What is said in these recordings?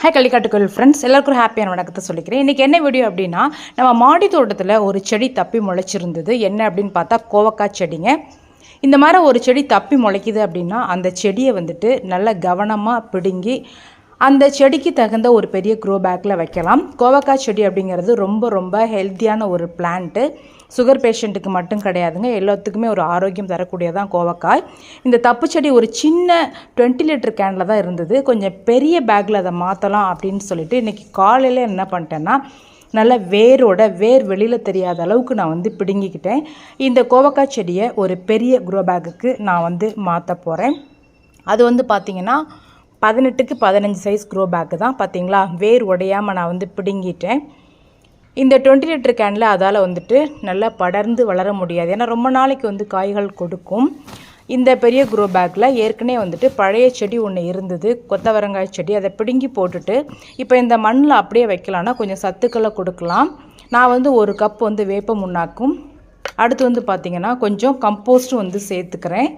Hi கள்ளிக்காட்டுக்குள் friends எல்லாருக்கும் ஹாப்பியான வணக்கத்தை சொல்லிக்கிறேன். இன்றைக்கி என்ன வீடியோ அப்படின்னா நம்ம மாடி தோட்டத்தில் ஒரு செடி தப்பி முளைச்சிருந்தது. என்ன அப்படின்னு பார்த்தா கோவக்காய் செடிங்க. இந்த மாதிரி ஒரு செடி தப்பி முளைக்குது அப்படின்னா அந்த செடியை வந்துட்டு நல்லா கவனமாக பிடுங்கி அந்த செடிக்கு தகுந்த ஒரு பெரிய க்ரோ பேக்கில் வைக்கலாம். கோவக்காய் செடி அப்படிங்கிறது ரொம்ப ரொம்ப ஹெல்த்தியான ஒரு பிளான்ட்டு சுகர் பேஷண்ட்டுக்கு மட்டும் கிடையாதுங்க. எல்லாத்துக்குமே ஒரு ஆரோக்கியம் தரக்கூடியதான் கோவக்காய். இந்த தப்பு செடி ஒரு சின்ன டுவெண்ட்டி லிட்டர் கேனில் தான் இருந்தது. கொஞ்சம் பெரிய பேக்கில் அதை மாற்றலாம் அப்படின்னு சொல்லிட்டு இன்றைக்கி காலையில் என்ன பண்ணிட்டேன்னா நல்ல வேரோட வேர் வெளியில் தெரியாத அளவுக்கு நான் வந்து பிடுங்கிக்கிட்டேன். இந்த கோவக்காய் செடியை ஒரு பெரிய க்ரோ பேக்குக்கு நான் வந்து மாற்ற போகிறேன் அது வந்து பார்த்திங்கன்னா பதினெட்டுக்கு பதினஞ்சு சைஸ் க்ரோ பேக்கு தான். பார்த்தீங்களா வேர் உடையாமல் நான் வந்து பிடுங்கிட்டேன். இந்த டுவெண்ட்டி லிட்டர் கேனில் அதால் வந்துட்டு நல்லா படர்ந்து வளர முடியாது. ஏன்னா ரொம்ப நாளைக்கு வந்து காய்கள் கொடுக்கும். இந்த பெரிய க்ரோ பேக்கில் ஏற்கனவே வந்துட்டு பழைய செடி ஒன்று இருந்தது. கொத்தவரங்காய் செடி அதை பிடுங்கி போட்டுட்டு இப்போ இந்த மண்ணில் அப்படியே வைக்கலான்னா கொஞ்சம் சத்துக்களை கொடுக்கலாம். நான் வந்து ஒரு கப் வந்து வேப்ப முன்னாக்கும் அடுத்து வந்து பார்த்திங்கன்னா கொஞ்சம் கம்போஸ்ட்டும் வந்து சேர்த்துக்கிறேன்.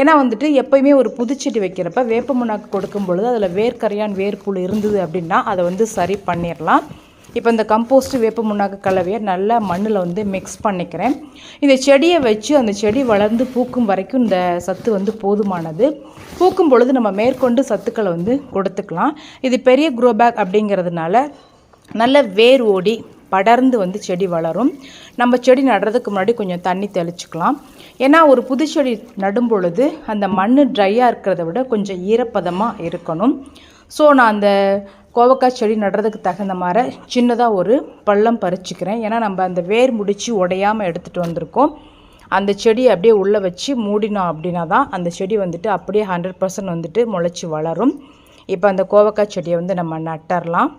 ஏன்னா வந்துட்டு எப்போயுமே ஒரு புதுச்செடி வைக்கிறப்ப வேப்ப முன்னாக்கு கொடுக்கும் பொழுது அதில் வேர்க்கரையான் வேர்ப்புழு இருந்தது அப்படின்னா அதை வந்து சரி பண்ணிடலாம் இப்போ இந்த கம்போஸ்ட்டு வேப்ப முன்னாக்கு கலவையை நல்லா மண்ணில் வந்து மிக்ஸ் பண்ணிக்கிறேன். இந்த செடியை வச்சு அந்த செடி வளர்ந்து பூக்கும் வரைக்கும் இந்த சத்து வந்து போதுமானது. பூக்கும் பொழுது நம்ம மேற்கொண்டு சத்துக்களை வந்து கொடுத்துக்கலாம். இது பெரிய குரோ பேக் அப்படிங்கிறதுனால நல்ல வேர் ஓடி படர்ந்து வந்து செடி வளரும். நம்ம செடி நடுறதுக்கு முன்னாடி கொஞ்சம் தண்ணி தெளிச்சுக்கலாம். ஏன்னா ஒரு புது செடி நடும் பொழுது அந்த மண் ட்ரையாக இருக்கிறத விட கொஞ்சம் ஈரப்பதமாக இருக்கணும். ஸோ நான் அந்த கோவக்காய் செடி நடுறதுக்கு தகுந்த மாதிரி சின்னதாக ஒரு பள்ளம் பறிச்சுக்கிறேன். ஏன்னா நம்ம அந்த வேர் முடித்து உடையாமல் எடுத்துகிட்டு வந்திருக்கோம். அந்த செடியை அப்படியே உள்ளே வச்சு மூடினோம் அப்படின்னா தான் அந்த செடி வந்துட்டு அப்படியே ஹண்ட்ரட் பர்சன்ட் வந்துட்டு முளைச்சி வளரும். இப்போ அந்த கோவக்காய் செடியை வந்து நம்ம நட்டரலாம்.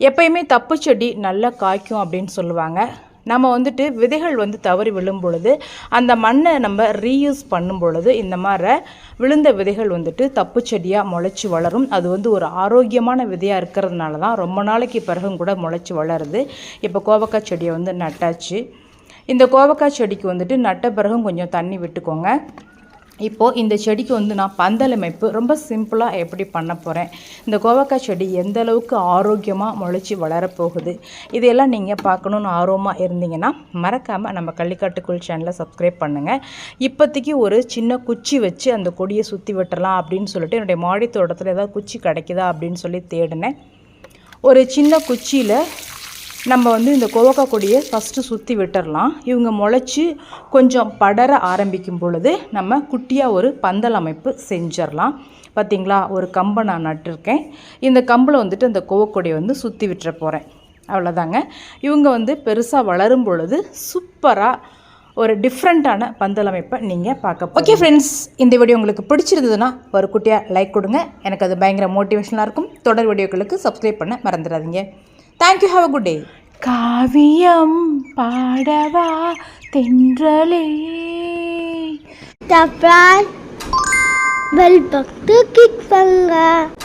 எப்பயுமே தப்பு செடி நல்லா காய்க்கும் அப்படின்னு சொல்லுவாங்க. நம்ம வந்துட்டு விதைகள் வந்து தவறி விழும் பொழுது அந்த மண்ணை நம்ம ரீயூஸ் பண்ணும் பொழுது இந்த மாதிரி விழுந்த விதைகள் வந்துட்டு தப்பு செடியாக முளைச்சி வளரும். அது வந்து ஒரு ஆரோக்கியமான விதையாக இருக்கிறதுனால தான் ரொம்ப நாளைக்கு பிறகும் கூட முளைச்சி வளருது. இப்போ கோவக்காய் செடியை வந்து நட்டாச்சு. இந்த கோவக்காய் செடிக்கு வந்துட்டு நட்ட பிறகும் கொஞ்சம் தண்ணி விட்டுக்கோங்க. இப்போது இந்த செடிக்கு வந்து நான் பந்தல் அமைப்பு ரொம்ப சிம்பிளாக எப்படி பண்ண போகிறேன் இந்த கோவக்காய் செடி எந்த அளவுக்கு ஆரோக்கியமாக முளைச்சி வளரப்போகுது? இதையெல்லாம் நீங்கள் பார்க்கணுன்னு ஆர்வமாக இருந்தீங்கன்னா மறக்காமல் நம்ம கள்ளிக்காட்டுக்குள் சேனலை சப்ஸ்கிரைப் பண்ணுங்கள் இப்போதைக்கு ஒரு சின்ன குச்சி வச்சு அந்த கொடியை சுற்றி விட்டுறலாம் அப்படின்னு சொல்லிட்டு என்னுடைய மாடி தோட்டத்தில் ஏதாவது குச்சி கிடைக்குதா அப்படின்னு சொல்லி தேடினேன். ஒரு சின்ன குச்சியில் நம்ம வந்து இந்த கோவக்காய் கொடியை ஃபஸ்ட்டு சுற்றி விட்டுறலாம். இவங்க முளைச்சி கொஞ்சம் படர ஆரம்பிக்கும் பொழுது நம்ம குட்டியாக ஒரு பந்தல் அமைப்பு செஞ்சிடலாம். பார்த்திங்களா ஒரு கம்பை நான் நட்டிருக்கேன். இந்த கம்பில் வந்துட்டு அந்த கோவக்கொடியை வந்து சுற்றி விட்டுற போகிறேன் அவ்வளோதாங்க இவங்க வந்து பெருசாக வளரும் பொழுது சூப்பராக ஒரு டிஃப்ரெண்ட்டான பந்தல் அமைப்பை நீங்கள் பார்க்க ஓகே ஃப்ரெண்ட்ஸ் இந்த வீடியோ உங்களுக்கு பிடிச்சிருந்ததுன்னா ஒரு குட்டியாக லைக் கொடுங்க. எனக்கு அது பயங்கர மோட்டிவேஷனாக இருக்கும். தொடர் வீடியோக்களுக்கு சப்ஸ்கிரைப் பண்ண மறந்துடாதீங்க. Thank you have a good day காவியம் பாடவா தென்றலே bell button, kick finger.